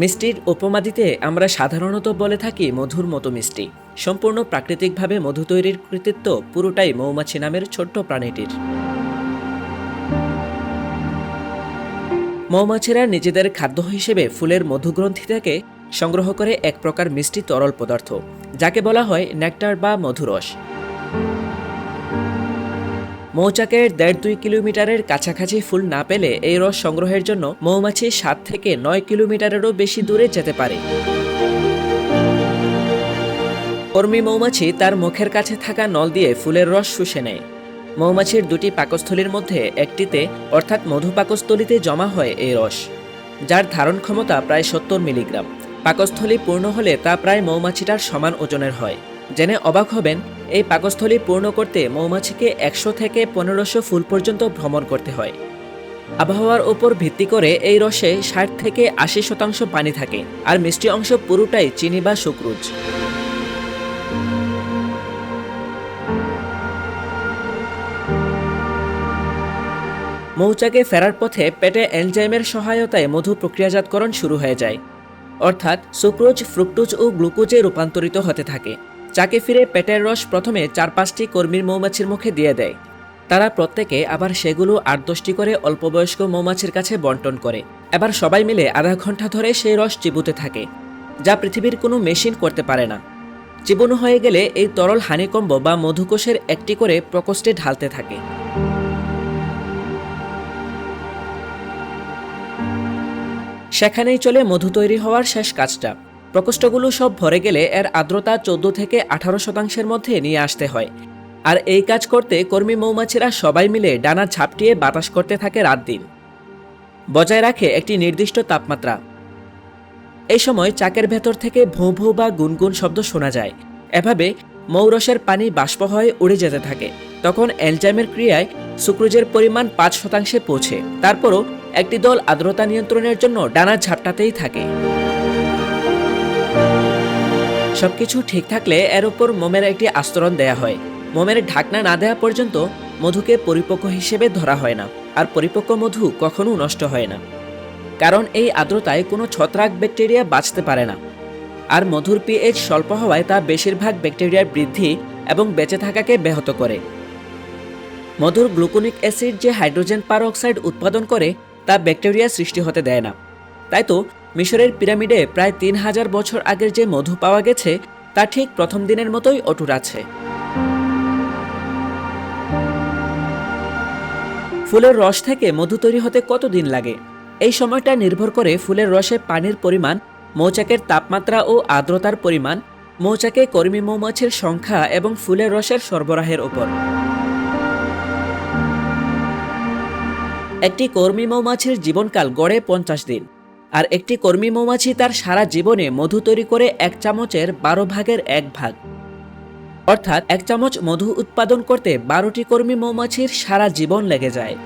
মিষ্টির উপমা দিতে আমরা সাধারণত বলে থাকি মধুর মতো মিষ্টি। সম্পূর্ণ প্রাকৃতিকভাবে মধু তৈরির কৃতিত্ব পুরোটাই মৌমাছি নামের ছোট্ট প্রাণীটির। মৌমাছিরা নিজেদের খাদ্য হিসেবে ফুলের মধুগ্রন্থি থেকে সংগ্রহ করে এক প্রকার মিষ্টি তরল পদার্থ, যাকে বলা হয় নেকটার বা মধুরস। মৌচাকের দেড় দুই কিলোমিটারের কাছাকাছি ফুল না পেলে এই রস সংগ্রহের জন্য মৌমাছি সাত থেকে নয় কিলোমিটারেরও বেশি দূরে যেতে পারে। কর্মী মৌমাছি তার মুখের কাছে থাকা নল দিয়ে ফুলের রস শুষে নেয়। মৌমাছির দুটি পাকস্থলীর মধ্যে একটিতে, অর্থাৎ মধু পাকস্থলীতে জমা হয় এই রস, যার ধারণ ক্ষমতা প্রায় সত্তর মিলিগ্রাম। পাকস্থলী পূর্ণ হলে তা প্রায় মৌমাছিটার সমান ওজনের হয়। জেনে অবাক হবেন, এই পাকস্থলী পূর্ণ করতে মৌমাছিকে একশো থেকে পনেরোশো ফুল পর্যন্ত ভ্রমণ করতে হয়। আবহাওয়ার উপর ভিত্তি করে এই রসে ষাট থেকে আশি শতাংশ পানি থাকে, আর মিষ্টি অংশ পুরোটাই চিনি বা সুক্রুজ। মৌচাকে ফেরার পথে পেটে এনজাইমের সহায়তায় মধু প্রক্রিয়াজাতকরণ শুরু হয়ে যায়। অর্থাৎ সুক্রোজ, ফ্রুক্টোজ ও গ্লুকোজে রূপান্তরিত হতে থাকে। চাকে ফিরে পেটের রস প্রথমে চার পাঁচটি কর্মীর মৌমাছির মুখে দিয়ে দেয়। তারা প্রত্যেকে আবার সেগুলো আট দশটি করে অল্পবয়স্ক মৌমাছির কাছে বন্টন করে। এবার সবাই মিলে আধা ঘণ্টা ধরে সেই রস চিবুতে থাকে, যা পৃথিবীর কোনো মেশিন করতে পারে না। চিবুনো হয়ে গেলে এই তরল হানিকম্ব বা মধুকোষের একটি করে প্রকোষ্ঠে ঢালতে থাকে। সেখানেই চলে মধু তৈরি হওয়ার শেষ কাজটা। প্রকোষ্ঠগুলো সব ভরে গেলে এর আর্দ্রতা চোদ্দ থেকে আঠারো শতাংশের মধ্যে নিয়ে আসতে হয়। আর এই কাজ করতে কর্মী মৌমাছিরা সবাই মিলে ডানা ঝাপটিয়ে বাতাস করতে থাকে রাত দিন। বজায় রাখে একটি নির্দিষ্ট তাপমাত্রা। এই সময় চাকের ভেতর থেকে ভোঁ ভোঁ বা গুনগুন শব্দ শোনা যায়। এভাবে মৌরসের পানি বাষ্প হয়ে উড়ে যেতে থাকে। তখন এনজাইমের ক্রিয়ায় সুক্রোজের পরিমাণ পাঁচ শতাংশে পৌঁছে। তারপরও একটি দল আর্দ্রতা নিয়ন্ত্রণের জন্য ডানা ঝাপটাতেই থাকে। সবকিছু ঠিক থাকলে এর উপর মোমের একটি আস্তরণ দেয়া হয়। মোমের ঢাকনা না দেওয়া পর্যন্ত মধুকে পরিপক্ক হিসেবে ধরা হয় না, আর পরিপক্ক মধু কখনো নষ্ট হয় না। কারণ এই আর্দ্রতায় কোনো ছত্রাক ব্যাকটেরিয়া বাঁচতে পারে না। আর মধুর পিএইচ স্বল্প হওয়ায় তা বেশিরভাগ ব্যাকটেরিয়ার বৃদ্ধি এবং বেঁচে থাকাকে ব্যাহত করে। মধুর গ্লুকোনিক অ্যাসিড যে হাইড্রোজেন পারঅক্সাইড উৎপাদন করে, তা ব্যাকটেরিয়া সৃষ্টি হতে দেয় না। তাই তো মিশরের পিরামিডে প্রায় তিন হাজার বছর আগের যে মধু পাওয়া গেছে, তা ঠিক প্রথম দিনের মতোই অটুট আছে। ফুলের রস থেকে মধু তৈরি হতে কতদিন লাগে? এই সময়টা নির্ভর করে ফুলের রসে পানির পরিমাণ, মৌচাকের তাপমাত্রা ও আর্দ্রতার পরিমাণ, মৌচাকে কর্মী মৌমাছির সংখ্যা এবং ফুলের রসের সরবরাহের উপর একটি কর্মী মৌমাছির জীবনকাল গড়ে পঞ্চাশ দিন। আর একটি কর্মী মৌমাছি তার সারা জীবনে মধু তৈরি করে এক চামচের বারো ভাগের এক ভাগ। অর্থাৎ এক চামচ মধু উৎপাদন করতে বারোটি কর্মী মৌমাছির সারা জীবন লেগে যায়।